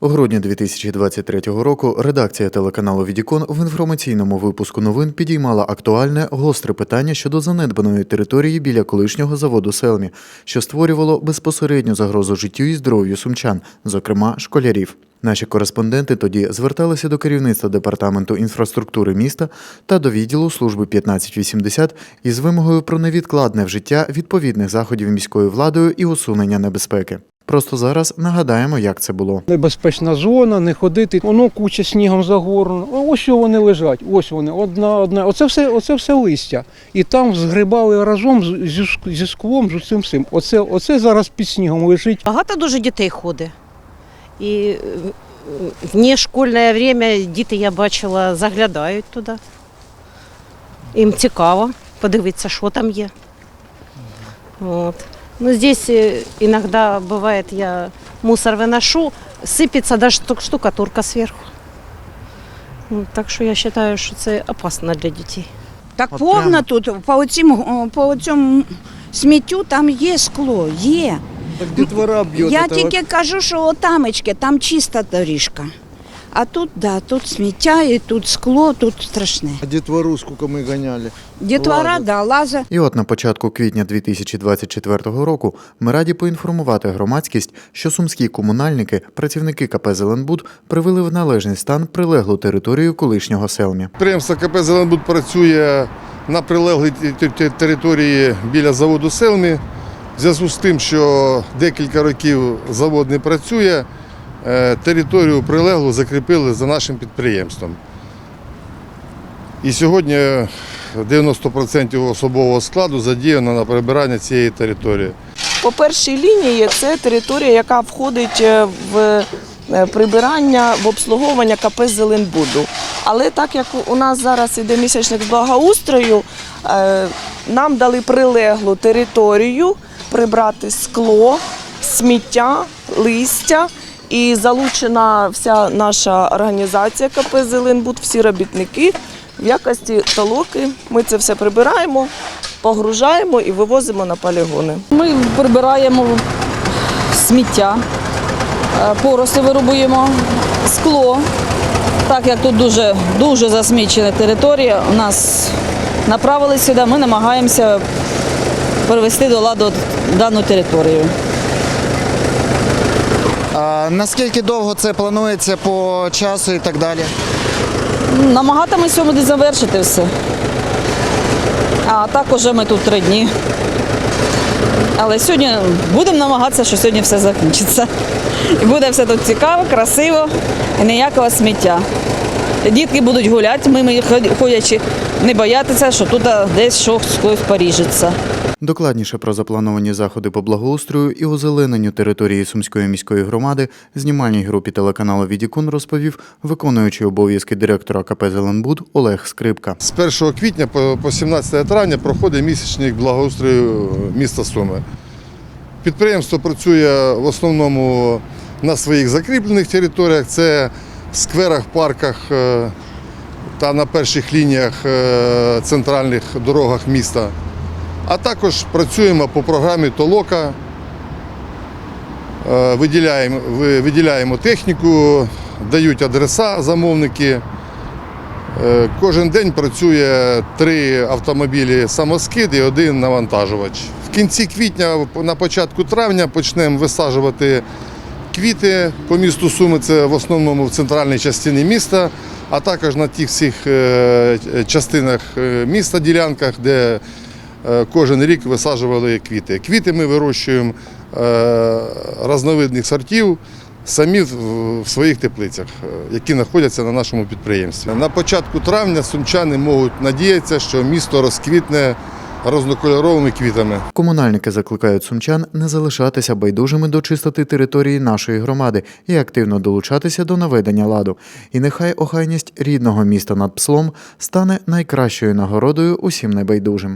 У грудні 2023 року редакція телеканалу Відікон в інформаційному випуску новин підіймала актуальне гостре питання щодо занедбаної території біля колишнього заводу Селмі, що створювало безпосередню загрозу життю і здоров'ю сумчан, зокрема школярів. Наші кореспонденти тоді зверталися до керівництва департаменту інфраструктури міста та до відділу служби 1580 із вимогою про невідкладне вжиття відповідних заходів міською владою і усунення небезпеки. Просто зараз нагадаємо, як це було. Небезпечна зона, не ходити. Воно куча снігом загорнено. О, Ось що вони лежать. Ось вони, одна, одна. Оце все, оце все листя. І там згрібали разом зі, ск- зі склом, з усім цим. Оце, оце зараз під снігом лежить. Багато дуже дітей ходить. І е, в нешкольне время діти, я бачила, заглядають туди. Їм цікаво подивитися, що там є. От. Ну, здесь э, иногда бывает, я мусор выношу, сыпется даже штук- штукатурка сверху. Ну, Так що я вважаю, що це опасно для дітей. Так От повно прямо. тут, по оцім, о, по цьому сміттю там є скло, є. Так дітвора б'є. Я тільки кажу, що отамечки, там чиста доріжка. А тут, да, тут сміття, і тут скло, тут страшне. А детвору сколько мы гоняли. Дітвора, Лазить. да, лаза. І от на початку квітня 2024 року ми раді поінформувати громадськість, що сумські комунальники, працівники КП «Зеленбуд» привели в належний стан прилеглу територію колишнього селмі. Підприємство КП «Зеленбуд» працює на прилеглій те- те- те- території біля заводу Селмі. В зв'язку з тим, що декілька років завод не працює, територію прилеглу закріпили за нашим підприємством. І сьогодні 90% особового складу задіяно на прибирання цієї території. По першій лінії це територія, яка входить е, в е, прибирання в обслуговування КП Зеленбуду. Але так як у нас зараз іде місячник з благоустрою, е, нам дали прилеглу територію прибрати скло, сміття, листя. І залучена вся наша організація КП Зеленбуд, всі робітники в якості толоки. Ми це все прибираємо, погружаємо і вивозимо на полігони. Ми прибираємо сміття, е, поросли вирубуємо, скло. Так як тут дуже, дуже засмічена територія, у нас направили сюди, ми намагаємося привести до ладу дану територію. Наскільки довго це планується по часу і так далі? Намагатимося сьогодні завершити все. А так уже ми тут три дні. Але сьогодні будемо намагатися, що сьогодні все закінчиться. І буде все тут цікаво, красиво і ніякого сміття. Дітки будуть гуляти, ми ходячи, не боятися, що тут десь щось поріжеться. Докладніше про заплановані заходи по благоустрою і озелененню території Сумської міської громади знімальній групі телеканалу Відікун розповів виконуючий обов'язки директора КП «Зеленбуд» Олег Скрипка. З 1 квітня по по 17 травня проходить місячник благоустрою міста Суми. Підприємство працює в основному на своїх закріплених територіях, це в скверах, парках е, та на перших лініях е, центральних дорогах міста. А також працюємо по програмі Толока, Е, виділяємо, виділяємо техніку, дають адреса замовники. Е, Кожен день працює три автомобілі самоскид і один навантажувач. В кінці квітня, на початку травня почнемо висаджувати квіти по місту Суми. Це в основному в центральній частині міста, а також на тих всіх е, частинах міста, ділянках, де кожен рік висаджували квіти. Квіти ми вирощуємо е, різновидних сортів самі в своїх теплицях, е, які знаходяться на нашому підприємстві. На початку травня сумчани можуть надіятися, що місто розквітне різнокольоровими квітами. Комунальники закликають сумчан не залишатися байдужими до чистоти території нашої громади і активно долучатися до наведення ладу. І нехай охайність рідного міста над пслом стане найкращою нагородою усім небайдужим.